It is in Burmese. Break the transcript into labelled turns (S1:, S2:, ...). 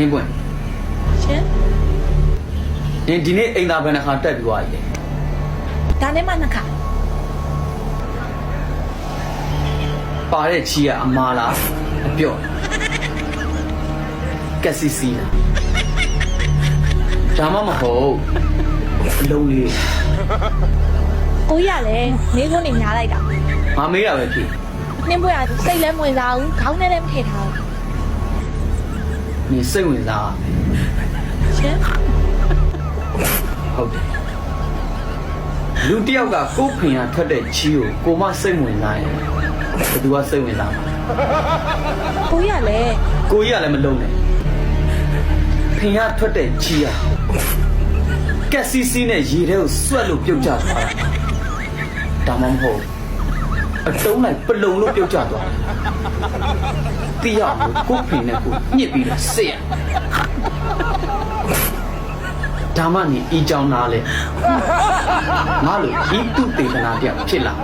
S1: နှင်းပွင့်
S2: ရှင်
S1: နင်ဒီနေ့အိမ်သာဘယ်နှခါတက်ပြီးသွားပြီလဲ
S2: ဒါနဲ့မှနှစ်ခါ
S1: ပါတဲ့ချီကအမားလားအပြော့ကက်စီစီလားဒါမှမဟုတ်အလုံးလေး
S2: ကိုကြီးကလည်းနေခွန်းနေများလိုက်တာ
S1: ငါမေးတာပဲဖြစ်
S2: နှင်းပွဲကစိတ်လည်းမဝင်စားဘူးခေါင်းနဲ့လည်းမထည့်ထား
S1: နင်စိတ်ဝင်စား
S2: ဘူးရှင်
S1: ဟုတ်တယ်လူတစ်ယောက်ကကိုယ်ဖင်ရထွက်တဲ့ချီကိုကိုမစိတ်ဝင်စားရင်ဘယ်သူကစိတ်ဝင်စားမှာ
S2: ကိုကြီးကလည်း
S1: ကိုကြီးကလည်းမလုံးနဲ့ဖင်ရထွက်တဲ့ချီကကက်စီစီနဲ့ရေထဲကိုဆွတ်လို့ပြုတ်ကျသွားတာဒါမှမဟုတ်အတုံးလိုက်ပလုံလို့ပြုတ်ကျသွားတာ တိရလို့ကိုယ်ဖင်နဲ့ကိုညှစ်ပြီးတော့စစ်ရဒါမှနေအီကြောင်နာလဲငါလိုဤတုတေသနာတယောက်ဖြစ်လာ